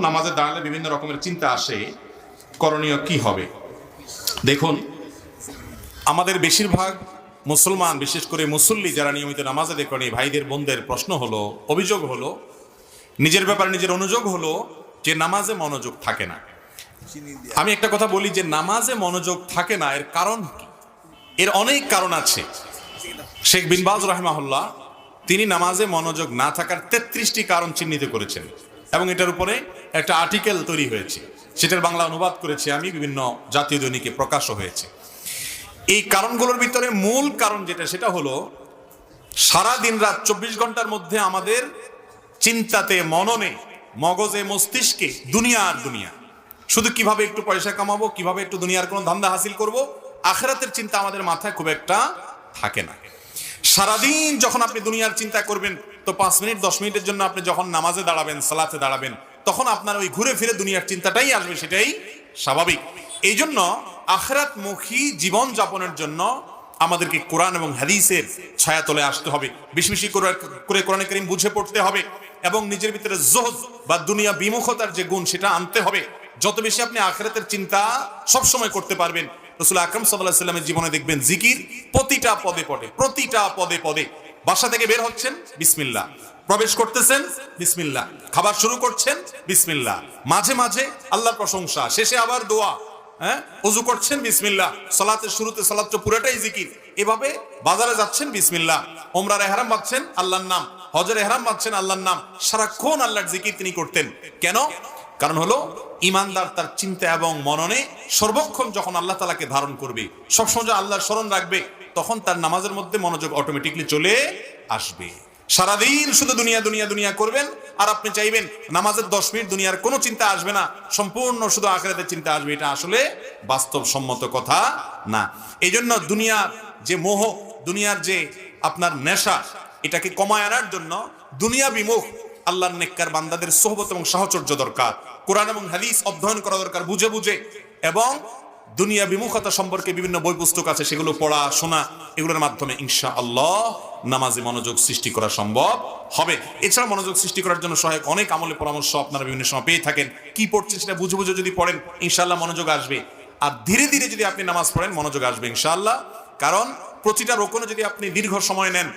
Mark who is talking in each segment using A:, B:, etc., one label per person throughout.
A: নামাজে দাঁড়ালে বিভিন্ন রকমের চিন্তা আসে, করণীয় কি হবে? দেখুন, আমাদের বেশিরভাগ মুসলমান, বিশেষ করে মুসল্লি যারা নিয়মিত নামাজে দেখেন ভাইদের, বোনদের প্রশ্ন হলো, অভিযোগ হলো, নিজের ব্যাপারে নিজের অনুযোগ হলো যে নামাজে মনোযোগ থাকে না। আমি একটা কথা বলি যে নামাজে মনোযোগ থাকে না, এর কারণ এর অনেক কারণ আছে। শেখ বিনবাজ রহমাহুল্লাহ, তিনি নামাজে মনোযোগ না থাকার তেত্রিশটি কারণ চিহ্নিত করেছেন। এবং এটার উপরে একটা আর্টিকেল তৈরি হয়েছে। সেটার বাংলা অনুবাদ করেছি আমি, বিভিন্ন জাতীয় দৈনিকে প্রকাশও হয়েছে। এই কারণগুলোর ভিতরে মূল কারণ যেটা, সেটা হলো সারা দিন রাত চব্বিশ ঘণ্টার মধ্যে আমাদের চিন্তাতে, মননে, মগজে, মস্তিষ্কে দুনিয়া আর দুনিয়া। শুধু কীভাবে একটু পয়সা কামাবো, কীভাবে একটু দুনিয়ার কোনো ধান্দা হাসিল করব, আখেরাতের চিন্তা আমাদের মাথায় খুব একটা থাকে না। সারাদিন যখন আপনি দুনিয়ার চিন্তা করবেন তো পাঁচ মিনিট, দশ মিনিটের জন্য আপনি যখন নামাজে দাঁড়াবেন, সালাতে দাঁড়াবেন, তখন আপনার ওই ঘুরে ফিরে দুনিয়ার চিন্তাটাই আসবে, সেটাই স্বাভাবিক। এই জন্য আখরাতমুখী জীবন যাপনের জন্য আমাদেরকে কোরআন এবং হাদিসের ছায়া তলে আসতে হবে। বেশি বেশি করে করে কোরআন করিম বুঝে পড়তে হবে এবং নিজের ভিতরে জোহদ বা দুনিয়া বিমুখতার যে গুণ, সেটা আনতে হবে। যত বেশি আপনি আখরাতের চিন্তা সব সময় করতে পারবেন, রসুল আকরম সাল্লাহ সাল্লামের জীবনে দেখবেন, জিকির প্রতিটা পদে পদে প্রতিটা পদে পদে। বাসা থেকে বের হচ্ছেন বিসমিল্লা প্রবেশ করতেছেন বিসমিল্লাহ। খাবার শুরু করছেন বিসমিল্লাহ। মাঝে মাঝে আল্লাহর প্রশংসা, শেষে আবার দোয়া হ্যাঁ? অজু করছেন বিসমিল্লাহ। সালাতের শুরুতে সালাত তো পুরাটাই জিকির। এভাবে বাজারে যাচ্ছেন বিসমিল্লাহ। ওমরার এহরাম বাঁধছেন আল্লাহর নাম। হজর এহরাম বাঁধছেন আল্লাহর নাম। সারাক্ষণ আল্লাহর জিকির তিনি করতেন। কেন? কারণ হলো, ইমানদার তার চিন্তা এবং মননে সর্বক্ষণ যখন আল্লাহ তালাকে ধারণ করবে, সবসময় আল্লাহর স্মরণ রাখবে তখন তার নামাজের মধ্যে মনোযোগ অটোমেটিকলি চলে আসবে। সারাদিন শুধু দুনিয়া দুনিয়া দুনিয়া করবেন, আর আপনি চাইবেন নামাজের দশ মিনিট দুনিয়ার কোনো চিন্তা আসবে না, সম্পূর্ণ শুধু আখেরাতের চিন্তা আসবে, এটা আসলে বাস্তবসম্মত কথা না। এই জন্য দুনিয়ার যে মোহ, দুনিয়ার যে আপনার নেশা, এটাকে কমায় আনার জন্য দুনিয়া বিমুখ, আল্লাহর নেককার বান্দাদের সোহবত এবং সাহচর্য দরকার। কোরআন এবং হাদিস অধ্যয়ন করা দরকার, বুঝে বুঝে, এবং দুনিয়া বিমুখতা সম্পর্কে বিভিন্ন বই পুস্তক আছে, সেগুলো পড়া, শোনা, এগুলোর মাধ্যমে ইনশা আল্লাহ নামাজে মনোযোগ সৃষ্টি করা সম্ভব হবে। এছাড়া মনোযোগ সৃষ্টি করার জন্য সহায়ক অনেক আমলে পরামর্শ আপনারা বিভিন্ন সময় পেয়ে থাকেন। কি পড়ছে সেটা বুঝে বুঝে যদি পড়েন, ইনশাআল্লাহ মনোযোগ আসবে। আর ধীরে ধীরে যদি আপনি নামাজ পড়েন, মনোযোগ আসবে ইনশাআল্লাহ। কারণ প্রতিটা রোকনে যদি আপনি দীর্ঘ সময় নেন,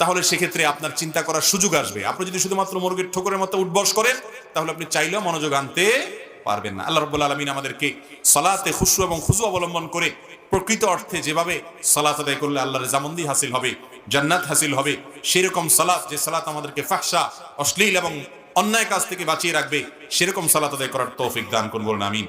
A: তাহলে সেক্ষেত্রে আপনার চিন্তা করার সুযোগ আসবে। আপনি যদি শুধুমাত্র মুরগির ঠোকরের মতো উঠবস করেন, তাহলে আপনি চাইলেও মনোযোগ আনতে পারবেন না। আল্লাহ রব্বুল আলমিন আমাদেরকে সলাতে খুশু এবং খুশু অবলম্বন করে প্রকৃত অর্থে যেভাবে সালাত আদায় করলে আল্লাহর জামন্দি হাসিল হবে, জান্নাত হাসিল হবে, সেরকম সালাত যে সালাত আমাদেরকে ফাঁকসা অশ্লীল এবং অন্যায় কাজ থেকে বাঁচিয়ে রাখবে, সেরকম সালাত আদায় করার তৌফিক দান করুন বলুন, আমিন।